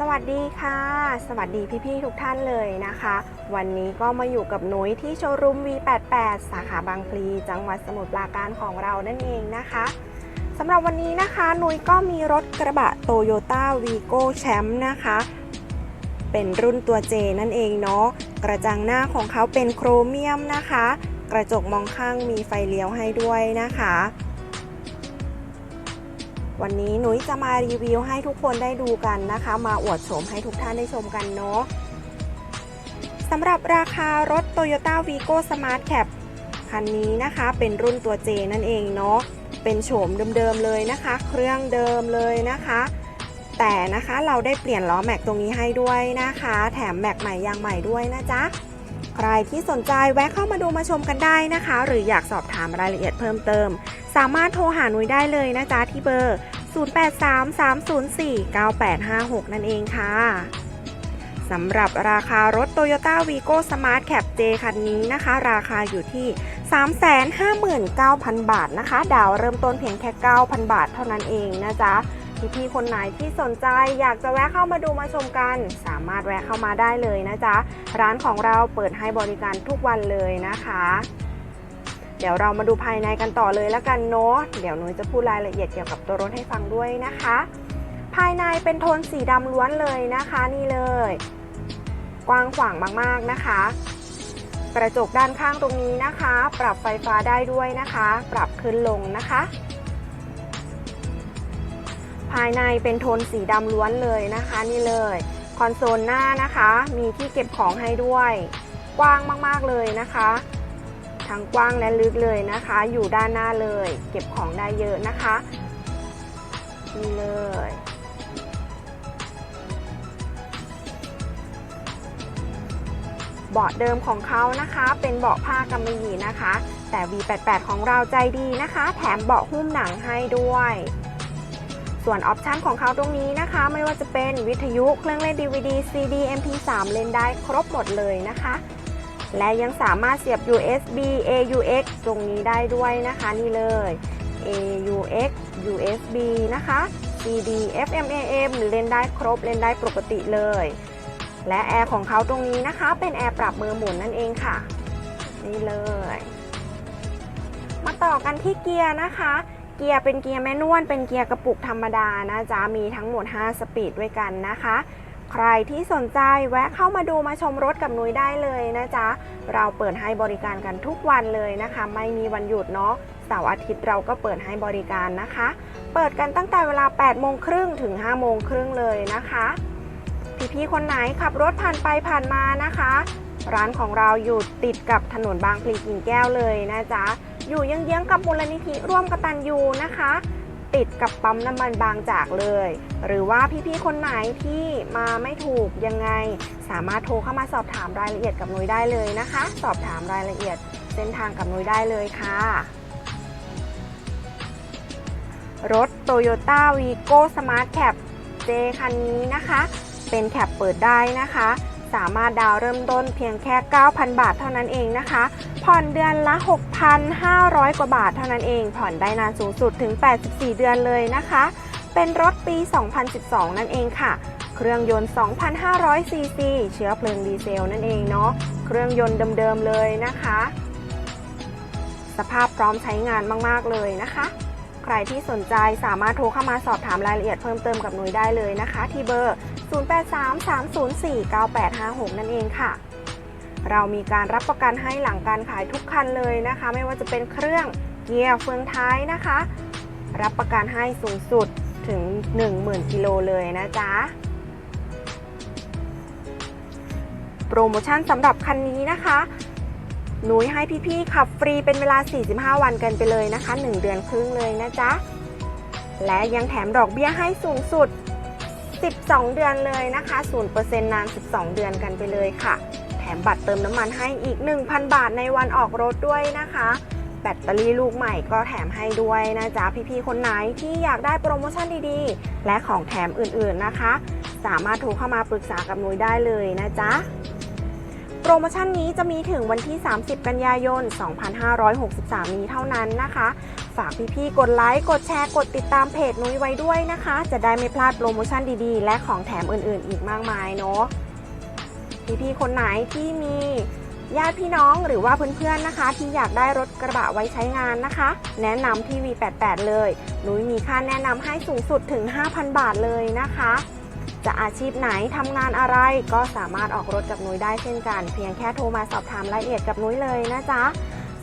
สวัสดีค่ะ สวัสดีพี่ๆทุกท่านเลยนะคะ วันนี้ก็มาอยู่กับนุ้ยที่โชว์รูม V88 สาขาบางพลีจังหวัดสมุทรปราการของเรานั่นเองนะคะสำหรับวันนี้นะคะนุ้ยก็มีรถกระบะโตโยต้าวีโก้แชมป์นะคะ เป็นรุ่นตัว J นั่นเองเนาะกระจังหน้าของเขาเป็นโครเมียมนะคะ กระจกมองข้างมีไฟเลี้ยวให้ด้วยนะคะ วันนี้หนุ้ยจะมารีวิวให้ทุกคนได้ดูกันนะคะ มาอวดโฉมให้ทุกท่านได้ชมกันเนาะสำหรับราคารถ Toyota Vigo Smart Cap คันนี้นะคะเป็นรุ่นตัว J นั่นเองเนาะเป็นโฉมเดิมๆเลยนะคะ เครื่องเดิมเลยนะคะ แต่นะคะเราได้เปลี่ยนล้อแม็กตรงนี้ให้ด้วยนะคะ แถมแม็กใหม่ยางใหม่ด้วยนะจ๊ะใครที่สนใจแวะเข้ามาดูมาชมกันได้นะคะ หรืออยากสอบถามรายละเอียดเพิ่มเติม สามารถโทรหาหนุยได้เลยนะจ๊ะที่เบอร์ 0833049856 นั่นเองค่ะสำหรับราคารถ Toyota Vigo Smart Cap J คันนี้นะคะ ราคาอยู่ที่ 359,000 บาทนะคะ ดาวเริ่มต้นเพียงแค่ 9,000 บาทเท่านั้นเองนะจ๊ะพี่ๆคนไหนที่สนใจอยากจะแวะเข้ามาดูมาชมกัน สามารถแวะเข้ามาได้เลยนะจ๊ะ ร้านของเราเปิดให้บริการทุกวันเลยนะคะ เดี๋ยวเรามาดูภายในกันต่อเลยแล้วกันเนาะเดี๋ยวหนูจะพูดรายละเอียดเกี่ยวกับตัวรถให้ฟังด้วยนะคะ ภายในเป็นโทนสีดำล้วนเลยนะคะนี่เลย กว้างขวางมากๆนะคะ กระจกด้านข้างตรงนี้นะคะ ปรับไฟฟ้าได้ด้วยนะคะ ปรับขึ้นลงนะคะ ภายในเป็นโทนสีดำล้วนเลยนะคะนี่เลยคอนโซลหน้านะคะ มีที่เก็บของให้ด้วย กว้างมากๆเลยนะคะ ทั้งกว้างและลึกเลยนะคะ อยู่ด้านหน้าเลย เก็บของได้เยอะนะคะนี่เลยเบาะเดิมของเขานะคะ เป็นเบาะผ้ากำมะหยี่นะคะ แต่ V88 ของเราใจดีนะคะ แถมเบาะหุ้มหนังให้ด้วย ส่วนออปชันของเขาตรงนี้นะคะ ไม่ว่าจะเป็นวิทยุเครื่องเล่น DVD CD MP3 เล่นได้ครบหมดเลยนะคะ และยังสามารถเสียบ USB AUX ตรงนี้ได้ด้วยนะคะนี่เลย AUX USB นะคะ CD FM AM เล่นได้ครบเล่นได้ปกติเลย และแอร์ของเขาตรงนี้นะคะ เป็นแอร์ปรับมือหมุนนั่นเองค่ะ นี่เลย มาต่อกันที่เกียร์นะคะ เกียร์เป็นเกียร์แมนนวลเป็นเกียร์กระปุกธรรมดานะจ๊ะมีทั้งหมด 5 สปีดด้วยกันนะคะ ใครที่สนใจแวะเข้ามาดูมาชมรถกับนุ้ยได้เลยนะจ๊ะ เราเปิดให้บริการกันทุกวันเลยนะคะ ไม่มีวันหยุดเนาะเสาร์อาทิตย์เราก็เปิดให้บริการนะคะ เปิดกันตั้งแต่เวลา 8 โมงครึ่งถึง 5 โมงครึ่งเลยนะคะ พี่ๆคนไหนขับรถผ่านไปผ่านมานะคะ ร้านของเราอยู่ติดกับถนนบางพลีกิ่งแก้วเลยนะจ๊ะ อยู่เยื้องๆกับมูลนิธิร่วมกตันยูนะคะ ติดกับปั๊มน้ำมันบางจากเลย หรือว่าพี่ๆคนไหนที่มาไม่ถูกยังไง สามารถโทรเข้ามาสอบถามรายละเอียดกับนุ้ยได้เลยนะคะ สอบถามรายละเอียดเส้นทางกับนุ้ยได้เลยค่ะ รถ Toyota Vigo Smart Cap J คันนี้นะคะ เป็นแคปเปิดได้นะคะ สามารถดาวเริ่มต้นเพียงแค่ 9,000 บาทเท่านั้นเองนะคะ ผ่อนเดือนละ 6,500 กว่าบาทเท่านั้นเอง ผ่อนได้นานสูงสุดถึง 84 เดือนเลยนะคะ เป็นรถปี 2012 นั่นเองค่ะ เครื่องยนต์ 2,500 ซีซี เชื้อเพลิงดีเซลนั่นเองเนาะ เครื่องยนต์เดิมๆเลยนะคะ สภาพพร้อมใช้งานมากๆเลยนะคะใครที่สนใจสามารถโทรเข้ามาสอบถามรายละเอียดเพิ่มเติมกับหนุยได้เลยนะคะ ที่เบอร์ 0833049856 นั่นเองค่ะ เรามีการรับประกันให้หลังการขายทุกคันเลยนะคะ ไม่ว่าจะเป็นเครื่องเกียร์เฟืองท้ายนะคะ รับประกันให้สูงสุดถึง 10,000กิโลเลยนะจ๊ะโปรโมชั่นสำหรับคันนี้นะคะ หนุยให้พี่ๆขับฟรีเป็นเวลา 45 วันกันไปเลยนะคะ 1 เดือนครึ่งเลยนะจ๊ะ และยังแถมดอกเบี้ยให้สูงสุด 12 เดือนเลยนะคะ0%นาน 12 เดือนกันไปเลยค่ะ แถมบัตรเติมน้ำมันให้อีก 1,000 บาทในวันออกรถด้วยนะคะ แบตเตอรี่ลูกใหม่ก็แถมให้ด้วยนะจ๊ะ พี่ๆ คนไหนที่อยากได้โปรโมชั่นดีๆ และของแถมอื่นๆนะคะ สามารถโทรเข้ามาปรึกษากับนุ้ยได้เลยนะจ๊ะ โปรโมชั่นนี้จะมีถึงวันที่ 30 กันยายน 2563 นี้เท่านั้นนะคะ ฝากพี่ๆ กดไลค์ กดแชร์ กดติดตามเพจนุ้ยไว้ด้วยนะคะ จะได้ไม่พลาดโปรโมชั่นดีๆ และของแถมอื่นๆ อีกมากมายเนาะ พี่ๆ คนไหนที่มีญาติพี่น้องหรือว่าเพื่อนๆ นะคะ ที่อยากได้รถกระบะไว้ใช้งานนะคะ แนะนำที่ V88 เลย นุ้ยมีค่าแนะนำให้สูงสุดถึง 5,000 บาทเลยนะคะ จะอาชีพไหนทำงานอะไร ก็สามารถออกรถกับนุ้ยได้เช่นกัน เพียงแค่โทรมาสอบถามรายละเอียดกับนุ้ยเลยนะจ๊ะ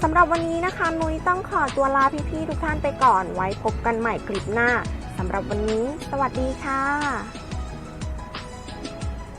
สำหรับวันนี้นะคะนุ้ยต้องขอตัวลาพี่ๆทุกท่านไปก่อน ไว้พบกันใหม่คลิปหน้าสำหรับวันนี้ สวัสดีค่ะ